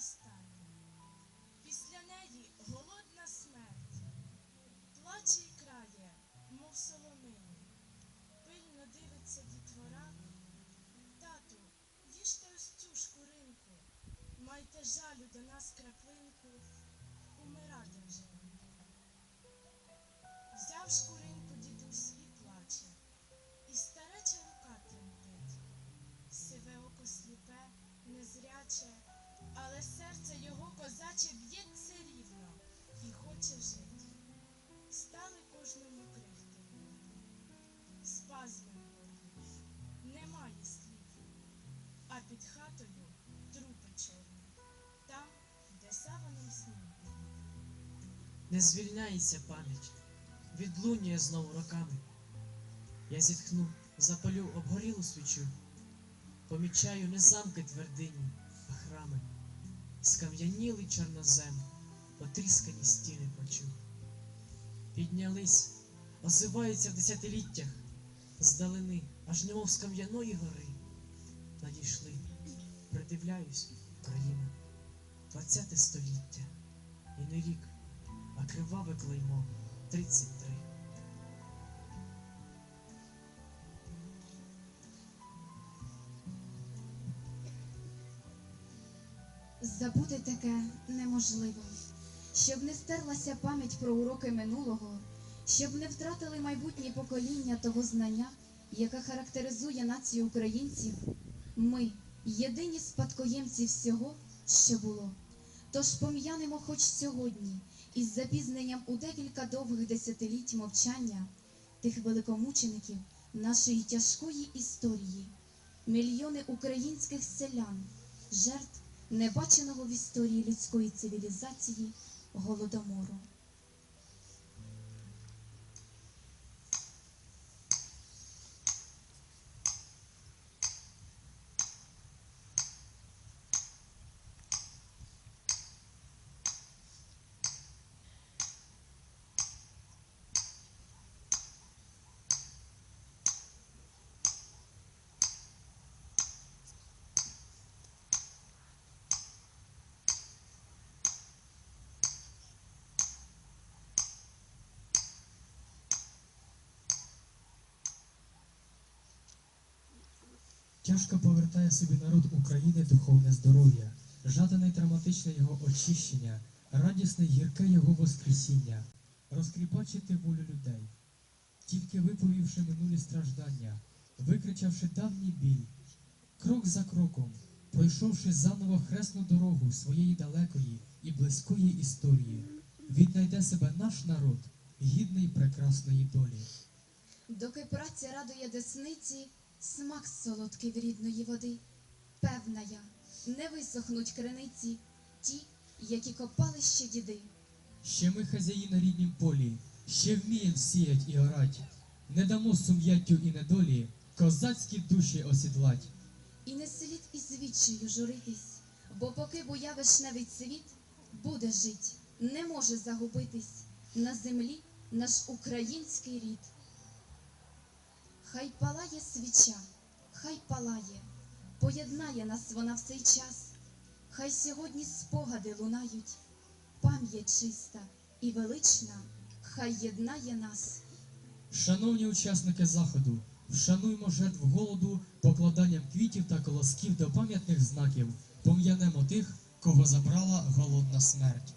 Costa. Не звільняється пам'ять, відлунює знову роками. Я зітхну, запалю обгорілу свічу, помічаю не замки твердині, а храми, скам'янілий чорнозем, потріскані стіни почув. Піднялись, озиваються в десятиліттях, здалини, аж немов з кам'яної гори. Надійшли, придивляюсь, Україна, двадцяте століття, і не рік а криваве клеймо 33. Забути таке неможливо, щоб не стерлася пам'ять про уроки минулого, щоб не втратили майбутні покоління того знання, яке характеризує націю українців. Ми єдині спадкоємці всього, що було. Тож пом'янемо хоч сьогодні, із запізненням у декілька довгих десятиліть мовчання тих великомучеників нашої тяжкої історії, мільйони українських селян, жертв небаченого в історії людської цивілізації голодомору. Тяжко повертає собі народ України духовне здоров'я, жадане й травматичне його очищення, радісне й гірке його воскресіння, розкріпачити волю людей, тільки виповівши минулі страждання, викричавши давній біль, крок за кроком, пройшовши заново хресну дорогу своєї далекої і близької історії, віднайде себе наш народ, гідний прекрасної долі. Доки праця радує десниці, смак солодкий в рідної води. Певна я, не висохнуть криниці, ті, які копали ще діди. Ще ми хазяї на ріднім полі, ще вмієм сіять і орать, не дамо сум'яттю і недолі козацькі душі осідлать. І не слід із відчаю журитись, бо поки буя вишневий цвіт, буде жить, не може загубитись на землі наш український рід. Хай палає свіча, хай палає, поєднає нас вона в цей час, хай сьогодні спогади лунають, пам'ять чиста і велична, хай єднає нас. Шановні учасники заходу, вшануймо жертв голоду покладанням квітів та колосків до пам'ятних знаків, пом'янемо тих, кого забрала голодна смерть.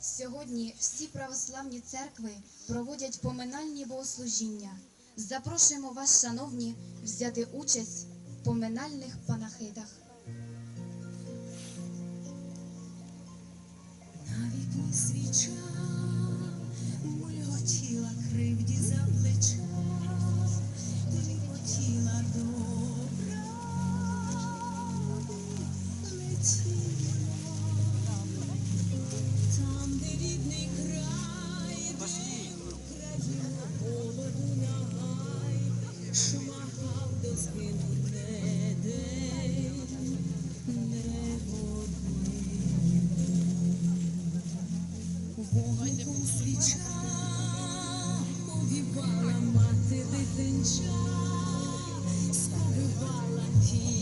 Сьогодні всі православні церкви проводять поминальні богослужіння. Запрошуємо вас, шановні, взяти участь в поминальних панахидах. Вогником свіча увівала мати дитинча, спалювала ті